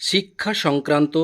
শিক্ষা সংক্রান্ত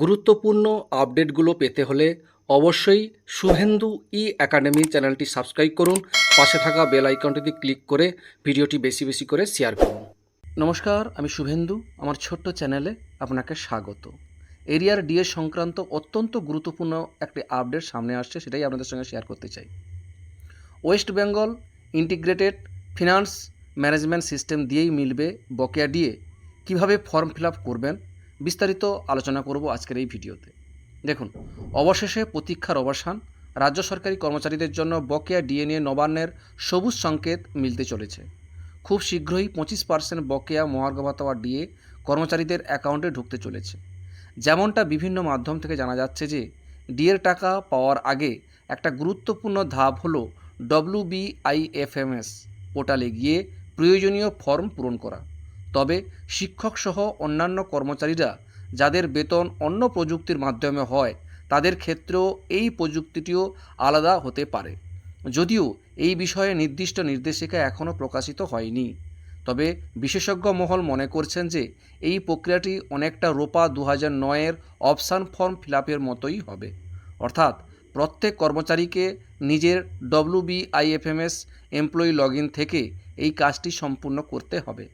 গুরুত্বপূর্ণ আপডেটগুলো পেতে হলে অবশ্যই শুভেন্দু ই একাডেমি চ্যানেলটি সাবস্ক্রাইব করুন। পাশে থাকা বেল আইকনটিতে ক্লিক করে ভিডিওটি বেশি বেশি করে শেয়ার করুন। নমস্কার, আমি শুভেন্দু। আমার ছোট্ট চ্যানেলে আপনাকে স্বাগত। এরিয়ার ডিএ সংক্রান্ত অত্যন্ত গুরুত্বপূর্ণ একটি আপডেট সামনে আসছে, সেটাই আপনাদের সঙ্গে শেয়ার করতে চাই। West Bengal integrated finance management system দিয়েই মিলবে বকেয়া ডিএ। কীভাবে ফর্ম ফিল আপ করবেন? বিস্তারিত আলোচনা করব আজকের এই ভিডিওতে। দেখুন, অবশেষে প্রতীক্ষার অবসান, রাজ্য সরকারি কর্মচারীদের জন্য বকেয়া ডিএনএ নবান্নের সবুজ সংকেত মিলতে চলেছে। খুব শীঘ্রই পঁচিশ পার্সেন্ট বকেয়া মহার্ঘ ভাতা ডিএ কর্মচারীদের অ্যাকাউন্টে ঢুকতে চলেছে। যেমনটা বিভিন্ন মাধ্যম থেকে জানা যাচ্ছে যে, ডিএর টাকা পাওয়ার আগে একটা গুরুত্বপূর্ণ ধাপ হলো ডব্লিউবিআইএফএমএস পোর্টালে গিয়ে প্রয়োজনীয় ফর্ম পূরণ করা। তবে শিক্ষকসহ অন্যান্য কর্মচারীরা যাদের বেতন অন্য প্রযুক্তির মাধ্যমে হয়, তাদের ক্ষেত্রেও এই প্রযুক্তিটিও আলাদা হতে পারে। যদিও এই বিষয়ে নির্দিষ্ট নির্দেশিকা এখনও প্রকাশিত হয়নি। তবে বিশেষজ্ঞ মহল মনে করছেন যে এই প্রক্রিয়াটি অনেকটা রোপা দু হাজার নয়ের অপশান ফর্ম ফিল মতোই হবে। অর্থাৎ প্রত্যেক কর্মচারীকে নিজের ডব্লিউবিআইএফএমএস এমপ্লয়ি লগ ইন থেকে এই কাজটি সম্পূর্ণ করতে হবে।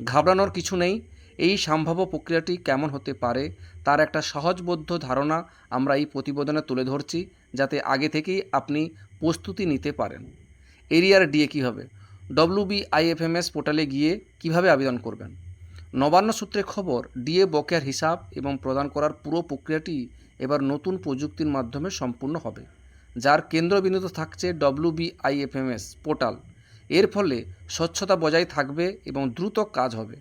ঘাবড়ানোর কিছু নেই। এই সম্ভাব্য প্রক্রিয়াটি কেমন হতে পারে তার একটা সহজবোধ্য ধারণা আমরা এই প্রতিবেদনে তুলে ধরছি, যাতে আগে থেকেই আপনি প্রস্তুতি নিতে পারেন। এরিয়ার ডিএ কী হবে? ডব্লিউবিআইএফএমএস পোর্টালে গিয়ে কীভাবে আবেদন করবেন? নবান্ন সূত্রে খবর, ডিএ বকেয়ার হিসাব এবং প্রদান করার পুরো প্রক্রিয়াটি এবার নতুন প্রযুক্তির মাধ্যমে সম্পূর্ণ হবে, যার কেন্দ্রবিন্দুতে থাকছে ডব্লিউবিআইএফএমএস পোর্টাল। এর ফলে স্বচ্ছতা বজায় থাকবে এবং দ্রুত কাজ হবে।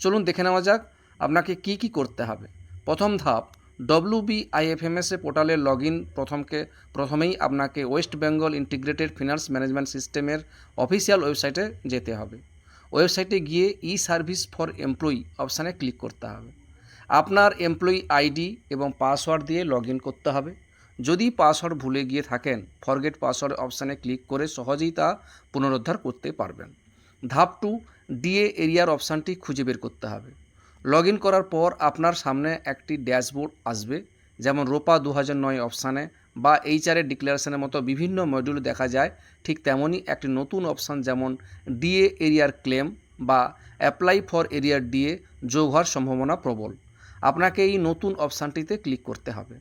চলুন দেখে নেওয়া যাক আপনাকে কি কি করতে হবে। প্রথম ধাপ ডব্লিউবিআইএফএমএস এ পোর্টালে লগ ইন প্রথমকে, প্রথমেই আপনাকে West Bengal integrated finance management সিস্টেমের অফিসিয়াল ওয়েবসাইটে যেতে হবে। ওয়েবসাইটে গিয়ে ই সার্ভিস ফর এমপ্লয়ি অপশানে ক্লিক করতে হবে। আপনার এমপ্লয়ি আইডি এবং পাসওয়ার্ড দিয়ে লগ করতে হবে। যদি পাসওয়ার্ড ভুলে গিয়ে থাকেন ফরগেট পাসওয়ার্ড অপশানে ক্লিক করে সহজেই তা পুনরুদ্ধার করতে পারবেন। ধাপ টু ডিএ এরিয়ার অপশানটি খুঁজে বের করতে হবে। লগ ইন করার পর আপনার সামনে একটি ড্যাশবোর্ড আসবে, যেমন রোপা দু হাজার নয় অপশানে বা এইচআরের ডিক্লারেশনের মতো বিভিন্ন মডিউল দেখা যায়। ঠিক তেমনই একটি নতুন অপশান যেমন ডিএ এরিয়ার ক্লেম বা অ্যাপ্লাই ফর এরিয়ার ডিএ যোগ হওয়ার সম্ভাবনা প্রবল। আপনাকে এই নতুন অপশানটিতে ক্লিক করতে হবে।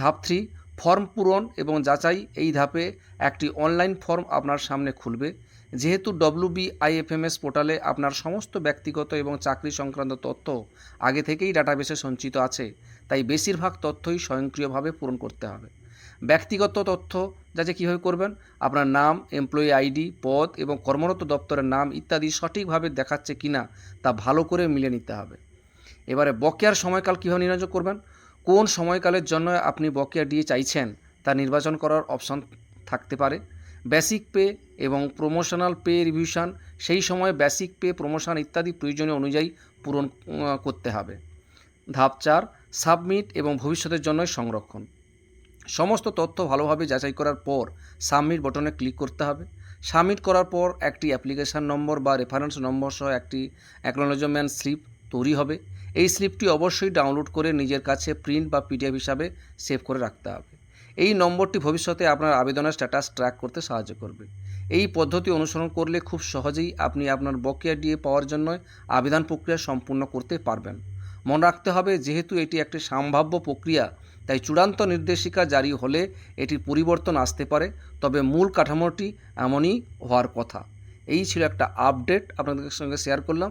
ধাপ থ্রি ফর্ম পূরণ এবং যাচাই এই ধাপে একটি অনলাইন ফর্ম আপনার সামনে খুলবে। যেহেতু ডব্লিউবিআইএফএমএস পোর্টালে আপনার সমস্ত ব্যক্তিগত এবং চাকরি সংক্রান্ত তথ্য আগে থেকেই ডাটাবেসে সঞ্চিত আছে, তাই বেশিরভাগ তথ্যই স্বয়ংক্রিয়ভাবে পূরণ করতে হবে। ব্যক্তিগত তথ্য যাতে কীভাবে করবেন? আপনার নাম, এমপ্লয়ি আইডি, পদ এবং কর্মরত দপ্তরের নাম ইত্যাদি সঠিকভাবে দেখাচ্ছে কিনা তা ভালো করে মিলে নিতে হবে। এবারে বকেয়ার সময়কাল কীভাবে নির্বাচন করবেন? কোন সময়কালের জন্য আপনি বকেয়া দিয়ে চাইছেন তা নির্বাচন করার অপশন থাকতে পারে। বেসিক পে এবং প্রমোশনাল পে রিভিশন, সেই সময় বেসিক পে, প্রমোশন ইত্যাদি প্রয়োজনীয় অনুযায়ী পূরণ করতে হবে। ধাপ চার, সাবমিট এবং ভবিষ্যতের জন্য সংরক্ষণ। সমস্ত তথ্য ভালোভাবে যাচাই করার পর সাবমিট বটনে ক্লিক করতে হবে। সাবমিট করার পর একটি অ্যাপ্লিকেশান নম্বর বা রেফারেন্স নম্বর সহ একটি অ্যাকনোলজমেন্ট স্লিপ তৈরি হবে। এই স্লিপটি অবশ্যই ডাউনলোড করে নিজের কাছে প্রিন্ট বা পিডিএফ হিসাবে সেভ করে রাখতে হবে। এই নম্বরটি ভবিষ্যতে আপনার আবেদনের স্ট্যাটাস ট্র্যাক করতে সাহায্য করবে। এই পদ্ধতি অনুসরণ করলে খুব সহজেই আপনি আপনার বকেয়া ডিএ পাওয়ার জন্য আবেদন প্রক্রিয়া সম্পূর্ণ করতে পারবেন। মনে রাখতে হবে, যেহেতু এটি একটি সম্ভাব্য প্রক্রিয়া, তাই চূড়ান্ত নির্দেশিকা জারি হলে এটির পরিবর্তন আসতে পারে, তবে মূল কাঠামোটি এমনই হওয়ার কথা। এই ছিল একটা আপডেট আপনাদের সঙ্গে শেয়ার করলাম।